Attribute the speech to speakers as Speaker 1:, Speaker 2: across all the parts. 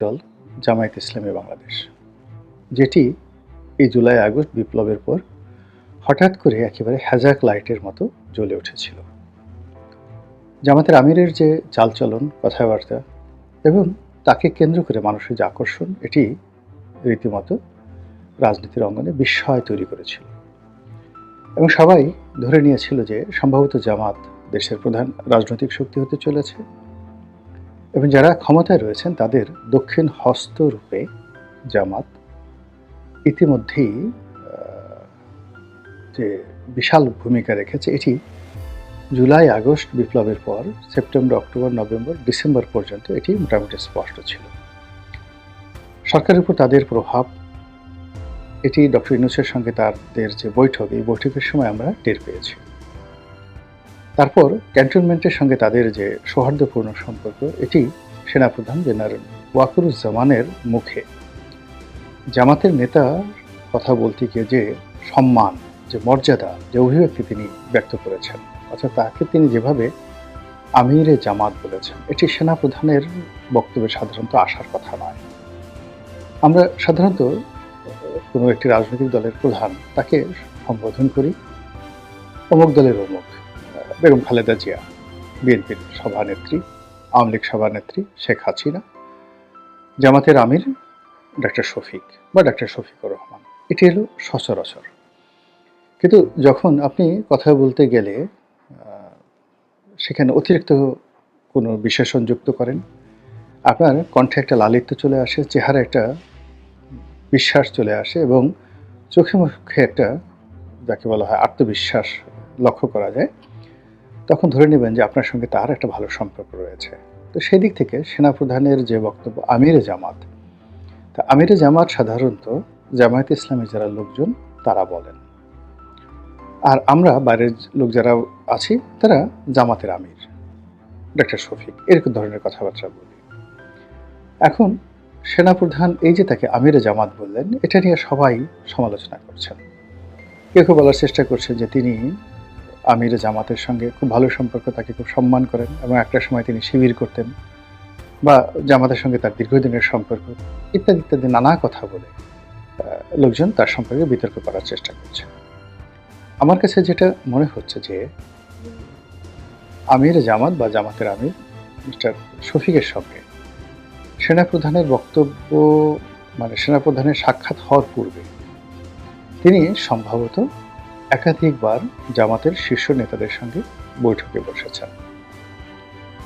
Speaker 1: দল জামায়াত ইসলামী বাংলাদেশ, যেটি এই জুলাই আগস্ট বিপ্লবের পর হঠাৎ করে একেবারে হ্যাজাক লাইটের মতো জ্বলে উঠেছিল। জামাতের আমিরের যে চালচলন, কথাবার্তা এবং তাকে কেন্দ্র করে মানুষের যে আকর্ষণ, এটি রীতিমতো রাজনীতির অঙ্গনে বিস্ময় তৈরি করেছিল। এবং সবাই ধরে নিয়েছিল যে সম্ভবত জামাত দেশের প্রধান রাজনৈতিক শক্তি হতে চলেছে। এবং যারা ক্ষমতায় রয়েছেন, তাদের দক্ষিণ হস্তরূপে জামাত ইতিমধ্যেই যে বিশাল ভূমিকা রেখেছে, এটি জুলাই, আগস্ট বিপ্লবের পর, সেপ্টেম্বর, অক্টোবর, নভেম্বর, ডিসেম্বর পর্যন্ত এটি মোটামুটি স্পষ্ট ছিল। সরকারের উপর তাদের প্রভাব, এটি ডক্টর ইনুসের সঙ্গে তাদের যে বৈঠক, এই বৈঠকের সময় আমরা টের পেয়েছি। তারপর ক্যান্টনমেন্টের সঙ্গে তাদের যে সৌহার্দ্যপূর্ণ সম্পর্ক, এটি সেনাপ্রধান জেনারেল ওয়াকুরুজ্জামানের মুখে। জামাতের নেতা কথা বলতে গিয়ে যে সম্মান, যে মর্যাদা, যে অভিব্যক্তি তিনি ব্যক্ত করেছেন, অর্থাৎ তাকে তিনি যেভাবে আমিরে জামাত বলেছেন, এটি সেনাপ্রধানের বক্তব্যে সাধারণত আসার কথা নয়। আমরা সাধারণত কোনো একটি রাজনৈতিক দলের প্রধান, তাকে সম্বোধন করি। অমুক দলের অমুক। বেগম খালেদা জিয়া, বিএনপির সভানেত্রী, আওয়ামী লীগ সভানেত্রী শেখ হাসিনা, জামাতের আমির ডাক্তার শফিক বা ডাক্তার শফিকুর রহমান। এটি হলো সচরাচর। কিন্তু যখন আপনি কথা বলতে গেলে সেখানে অতিরিক্ত কোনো বিশেষণ যুক্ত করেন, আপনার কণ্ঠে একটা লালিত্য চলে আসে চেহারা একটা বিশ্বাস চলে আসে এবং চোখে মুখে একটা, যাকে বলা হয় আত্মবিশ্বাস লক্ষ্য করা যায় তখন ধরে নেবেন যে আপনার সঙ্গে তার একটা ভালো সম্পর্ক রয়েছে। তো সেই দিক থেকে সেনাপ্রধানের যে বক্তব্য, আমিরে জামাত, তা আমিরে জামাত সাধারণত জামায়াত ইসলামের যারা লোকজন, তারা বলেন। আর আমরা বাইরের লোক যারা আছি, তারা জামাতের আমির। ডাক্তার শফিক, এরকম ধরনের কথাবার্তা বলি। এখন সেনাপ্রধান এই যে তাকে আমিরে জামাত বললেন, এটা নিয়ে সবাই সমালোচনা করছেন। কেউ কেউ বলার চেষ্টা করছে যে তিনি আমিরে জামাতের সঙ্গে খুব ভালো সম্পর্ক, তাকে খুব সম্মান করেন এবং একটা সময় তিনি শিবির করতেন বা জামাতের সঙ্গে তার দীর্ঘদিনের সম্পর্ক ইত্যাদি ইত্যাদি নানা কথা বলে লোকজন তার সম্পর্কে বিতর্ক করার চেষ্টা করছে। আমার কাছে যেটা মনে হচ্ছে যে, আমির জামাত বা জামাতের আমির মিস্টার শফিকের সঙ্গে সেনাপ্রধানের বক্তব্য মানে সেনাপ্রধানের সাক্ষাৎ হওয়ার পূর্বে তিনি সম্ভবত একাধিকবার জামাতের শীর্ষ নেতাদের সঙ্গে বৈঠকে বসেছেন।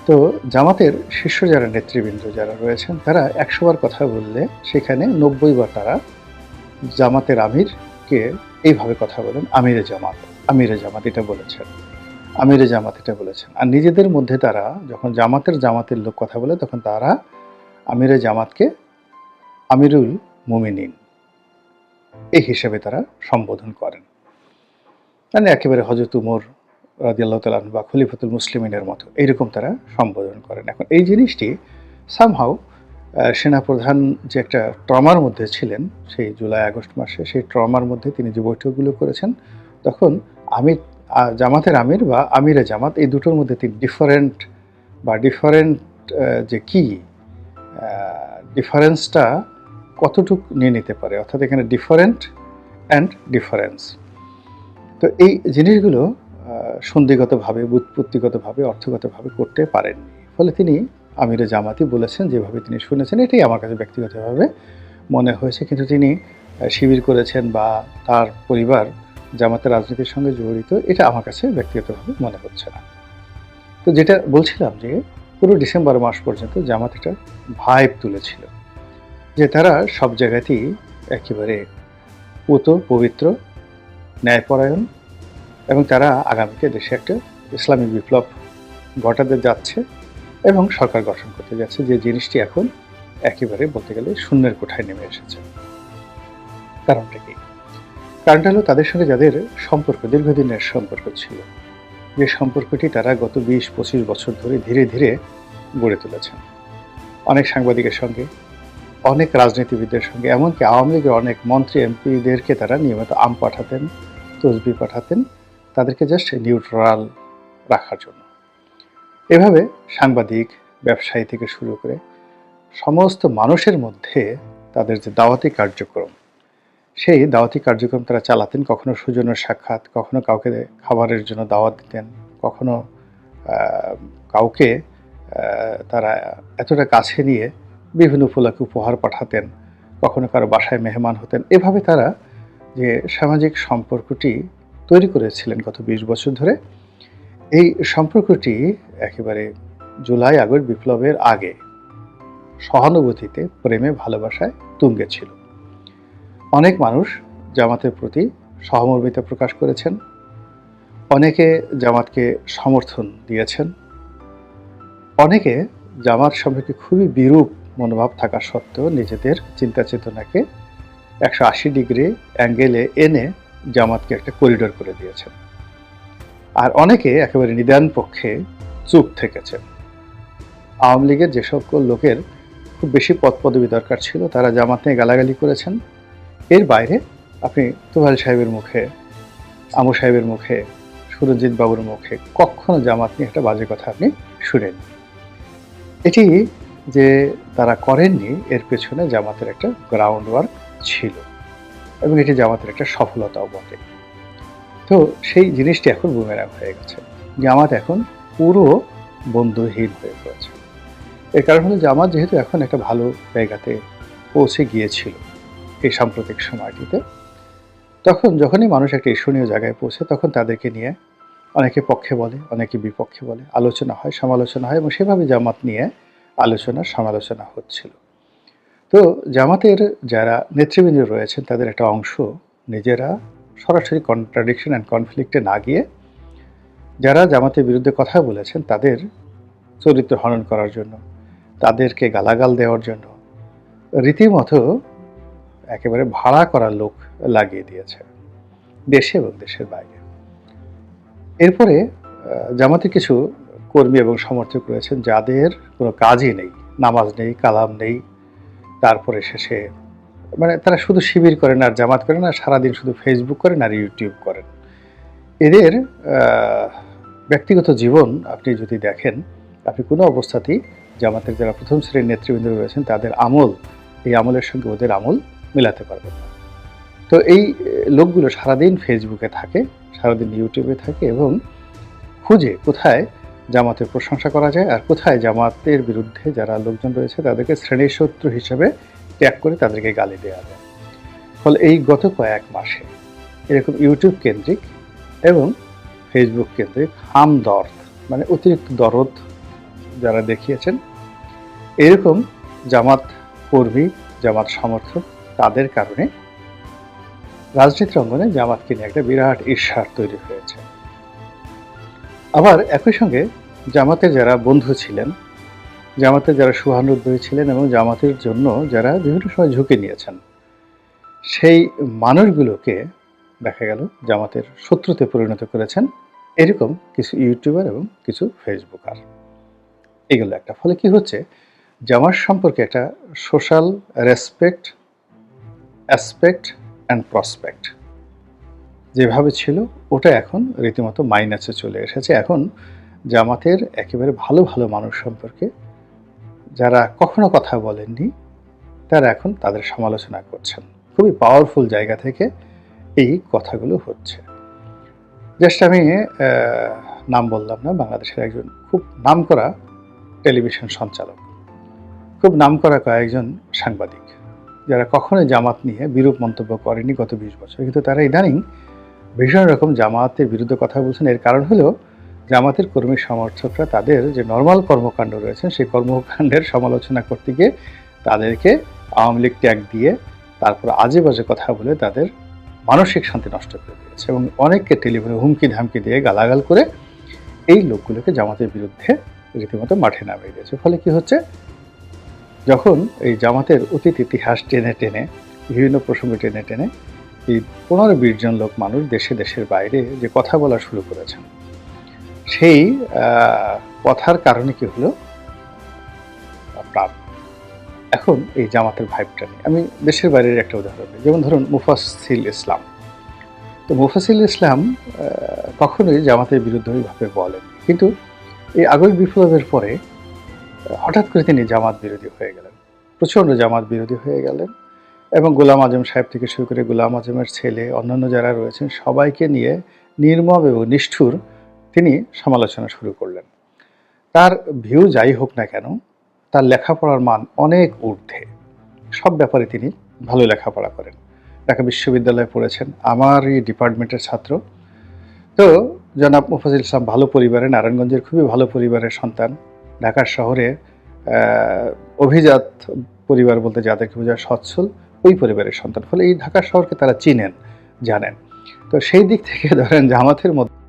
Speaker 1: তো জামাতের শীর্ষ যারা নেতৃবৃন্দ যারা রয়েছেন, তারা একশো বার কথা বললে সেখানে নব্বই বার তারা জামাতের আমিরকে এইভাবে কথা বলেন, আমিরে জামাত আমিরে জামাত এটা বলেছেন, আমিরে জামাত এটা বলেছেন। আর নিজেদের মধ্যে তারা যখন জামাতের জামাতের লোক কথা বলে, তখন তারা আমিরে জামাতকে আমিরুল মুমিনিন এই হিসেবে তারা সম্বোধন করেন। মানে একেবারে হজরত উমর রাদিয়াল্লাহ তালান বা খলিফাতুল মুসলিমিনের মতো এইরকম তারা সম্বোধন করেন। এখন এই জিনিসটি সামহাও সেনাপ্রধান যে একটা ট্রমার মধ্যে ছিলেন, সেই জুলাই আগস্ট মাসে সেই ট্রমার মধ্যে তিনি যে বৈঠকগুলো করেছেন, তখন আমির জামাতের আমির বা আমিরে জামাত এই দুটোর মধ্যে তিনি ডিফারেন্ট বা ডিফারেন্ট যে কি ডিফারেন্সটা কতটুক নিয়ে নিতে পারে? অর্থাৎ এখানে ডিফারেন্ট অ্যান্ড ডিফারেন্স তো এই জিনিসগুলো সন্ধিগতভাবে, বুৎপত্তিগতভাবে, অর্থগতভাবে করতে পারেননি ফলে তিনি আমিরে জামাতি বলেছেন, যেভাবে তিনি শুনেছেন, এটাই আমার কাছে ব্যক্তিগতভাবে মনে হয়েছে। কিন্তু তিনি শিবির করেছেন বা তার পরিবার জামাতের রাজনীতির সঙ্গে জড়িত, এটা আমার কাছে ব্যক্তিগতভাবে মনে হচ্ছে না। তো যেটা বলছিলাম যে, পুরো ডিসেম্বর মাস পর্যন্ত জামাত একটা ভাইব তুলেছিল, যে তারা সব জায়গাতেই একেবারে পুত পবিত্র ন্যায়পরায়ণ এবং তারা আগামীতে দেশে একটা ইসলামী বিপ্লব ঘটাতে যাচ্ছে এবং সরকার গঠন করতে যাচ্ছে। যে জিনিসটি এখন একেবারে বলতে গেলে শূন্যের কোঠায় নেমে এসেছে। কারণটা কি? কারণটা হলো তাদের সঙ্গে যাদের সম্পর্ক দীর্ঘদিনের সম্পর্ক ছিল, যে সম্পর্কটি তারা গত বিশ পঁচিশ বছর ধরে ধীরে ধীরে গড়ে তুলেছেন। অনেক সাংবাদিকের সঙ্গে অনেক রাজনীতিবিদদের সঙ্গে, এমনকি আওয়ামী লীগের অনেক মন্ত্রী, এমপিদেরকে তারা নিয়মিত আম পাঠাতেন, তসবি পাঠাতেন, তাদেরকে জাস্ট নিউট্রাল রাখার জন্য। এভাবে সাংবাদিক, ব্যবসায়ী থেকে শুরু করে সমস্ত মানুষের মধ্যে তাদের যে দাওয়াতি কার্যক্রম, সেই দাওয়াতি কার্যক্রম তারা চালাতেন। কখনো সুজনের সাক্ষাৎ, কখনো কাউকে খাবারের জন্য দাওয়াত দিতেন, কখনো কাউকে তারা এতটা কাছে নিয়ে বিভিন্ন উপলক্ষে উপহার পাঠাতেন, কখনো কারও বাসায় মেহমান হতেন। এভাবে তারা যে সামাজিক সম্পর্কটি তৈরি করেছিলেন গত বিশ বছর ধরে, এই সম্পর্কটি একেবারে জুলাই আগস্ট বিপ্লবের আগে সহানুভূতিতে, প্রেমে, ভালোবাসায় তুঙ্গে ছিল। অনেক মানুষ জামাতের প্রতি সহমর্মিতা প্রকাশ করেছেন। অনেকে জামাতকে সমর্থন দিয়েছেন। অনেকে জামাত সম্পর্কে খুবই বিরূপ মনোভাব থাকা সত্ত্বেও নিজেদের চিন্তা চেতনাকে একশো আশি ডিগ্রি অ্যাঙ্গেলে এনে জামাতকে একটা করিডোর করে দিয়েছেন। আর অনেকে একেবারে নিদান পক্ষে চুপ থেকেছেন আওয়ামী লীগের যে সকল লোকের খুব বেশি পদ পদবি দরকার ছিল, তারা জামাত নিয়ে গালাগালি করেছেন। এর বাইরে আপনি তোহাল সাহেবের মুখে, আমু সাহেবের মুখে সুরজিৎ বাবুর মুখে কখনো জামাত নিয়ে একটা বাজে কথা আপনি শুনেন এটি যে তারা করেননি, এর পেছনে জামাতের একটা গ্রাউন্ড ওয়ার্ক ছিল এবং এটি জামাতের একটা সফলতাও বটে। তো সেই জিনিসটি এখন বুমেরাং হয়ে গেছে। জামাত এখন পুরো বন্ধুহীন হয়ে পড়েছে। এর কারণ হলো জামাত যেহেতু এখন একটা ভালো জায়গাতে পৌঁছে গিয়েছিল এই সাম্প্রতিক সময়টিতে, তখন যখনই মানুষ একটা ঈর্ষণীয় জায়গায় পৌঁছে, তখন তাদেরকে নিয়ে অনেকে পক্ষে বলে, অনেকে বিপক্ষে বলে, আলোচনা হয়, সমালোচনা হয় এবং সেভাবে জামাত নিয়ে আলোচনা সমালোচনা হচ্ছিল। তো জামাতের যারা নেতৃবৃন্দ রয়েছেন তাদের একটা অংশ নিজেরা সরাসরি কন্ট্রাডিকশন অ্যান্ড কনফ্লিক্টে না গিয়ে যারা জামাতের বিরুদ্ধে কথা বলেছেন তাদের চরিত্র হনন করার জন্য তাদেরকে গালাগাল দেওয়ার জন্য রীতিমতো একেবারে ভাড়া করা লোক লাগিয়ে দিয়েছে দেশে এবং দেশের বাইরে। এরপরে আহ, জামাতের কিছু কর্মী এবং সমর্থক রয়েছেন, যাদের কোনো কাজই নেই, নামাজ নেই, কালাম নেই, তারপরে শেষে মানে তারা শুধু শিবির করেন আর জামাত করেন আর সারাদিন শুধু ফেসবুক করেন আর ইউটিউব করেন। এদের ব্যক্তিগত জীবন আপনি যদি দেখেন, আপনি কোনো অবস্থাতেই জামাতের যারা প্রথম শ্রেণির নেতৃবৃন্দ রয়েছেন, তাদের আমল, এই আমলের সঙ্গে ওদের আমল মেলাতে পারবেন না। তো এই লোকগুলো সারাদিন ফেসবুকে থাকে, সারাদিন ইউটিউবে থাকে এবং খুঁজে কোথায় জামাতের প্রশংসা করা যায় আর কোথায় জামাতের বিরুদ্ধে যারা লোকজন রয়েছে তাদেরকে শ্রেণির শত্রু হিসেবে ত্যাগ করে তাদেরকে গালি দেওয়া যায় ফলে এই গত কয়েক মাসে এরকম ইউটিউব কেন্দ্রিক এবং ফেসবুক কেন্দ্রিক হাম দর্দ মানে অতিরিক্ত দরদ যারা দেখিয়েছেন, এরকম জামাত কর্মী, জামাত সমর্থক তাদের কারণে রাজনীতির অঙ্গনে জামাতকে নিয়ে একটা বিরাট ঈর্ষার তৈরি হয়েছে। আবার একই সঙ্গে জামাতের যারা বন্ধু ছিলেন, জামাতে যারা সুহানুদ্দয়ী ছিলেন এবং জামাতের জন্য যারা বিভিন্ন সময় ঝুঁকি নিয়েছেন, সেই মানুষগুলোকে দেখা গেল জামাতের শত্রুতে পরিণত করেছেন এরকম কিছু ইউটিউবার এবং কিছু ফেসবুকার। এগুলো একটা। ফলে কি হচ্ছে? জামার সম্পর্কে একটা social respect, aspect and prospect. যেভাবে ছিল, ওটা এখন রীতিমতো মাইনাসে চলে এসেছে। এখন জামাতের একেবারে ভালো ভালো মানুষ সম্পর্কে যারা কখনো কথা বলেননি, তারা এখন তাদের সমালোচনা করছেন। খুবই পাওয়ারফুল জায়গা থেকে এই কথাগুলো হচ্ছে। জাস্ট আমি নাম বললাম না, বাংলাদেশের একজন খুব নামকরা টেলিভিশন সঞ্চালক। খুব নামকরা কয়েকজন সাংবাদিক, যারা কখনোই জামাত নিয়ে বিরূপ মন্তব্য করেনি গত বিশ বছর। কিন্তু তারা ইদানিং ভীষণ রকম জামাতের বিরুদ্ধে কথা বলছেন। এর কারণ হলো জামাতের কর্মী সমর্থকরা তাদের যে নর্মাল কর্মকাণ্ড রয়েছেন সেই কর্মকাণ্ডের সমালোচনা করতে গিয়ে তাদেরকে আওয়ামী লীগ ট্যাগ দিয়ে তারপর আজে বাজে কথা বলে তাদের মানসিক শান্তি নষ্ট করে দিয়েছে এবং অনেককে টেলিফোনে হুমকি ধামকি দিয়ে গালাগাল করে এই লোকগুলোকে জামাতের বিরুদ্ধে রীতিমতো মাঠে নামিয়ে দিয়েছে। ফলে কি হচ্ছে? যখন এই জামাতের অতীত ইতিহাস টেনে টেনে, বিভিন্ন প্রসঙ্গ টেনে টেনে এই পনেরো বিশ জন লোক মানুষ দেশে, দেশের বাইরে যে কথা বলা শুরু করেছেন। সেই কথার কারণে কি হলো? এখন এই জামাতের ভাইবটা নিয়ে। আমি দেশের বাইরের একটা উদাহরণ দিই। যেমন ধরুন মুফাসিল ইসলাম। তো মুফাসিল ইসলাম কখনোই জামাতের বিরুদ্ধে ওইভাবে বলেন। কিন্তু এই আগস্ট বিপ্লবের পরে, হঠাৎ করে তিনি জামাত বিরোধী হয়ে গেলেন। প্রচণ্ড জামাত বিরোধী হয়ে গেলেন। এবং গোলাম আজম সাহেব থেকে শুরু করে গোলাম আজমের ছেলে, অন্যান্য যারা রয়েছেন, সবাইকে নিয়ে নির্মম এবং নিষ্ঠুর তিনি সমালোচনা শুরু করলেন। তার ভিউ যাই হোক না কেন, তার লেখাপড়ার মান অনেক ঊর্ধ্বে। সব ব্যাপারে তিনি ভালো লেখাপড়া করেন। ঢাকা বিশ্ববিদ্যালয়ে পড়েছেন আমার এই ডিপার্টমেন্টের ছাত্র। তো জনাব মুফাজিল ইসলাম ভালো পরিবারে, নারায়ণগঞ্জের খুবই ভালো পরিবারের সন্তান। ঢাকার শহরে অভিজাত পরিবার বলতে যাদেরকে বোঝায় সচ্ছল। ওই পরিবারের সন্তান। ফলে এই ঢাকা শহরকে তারা চিনেন, জানেন। তো সেই দিক থেকে ধরেন জামাতের মধ্যে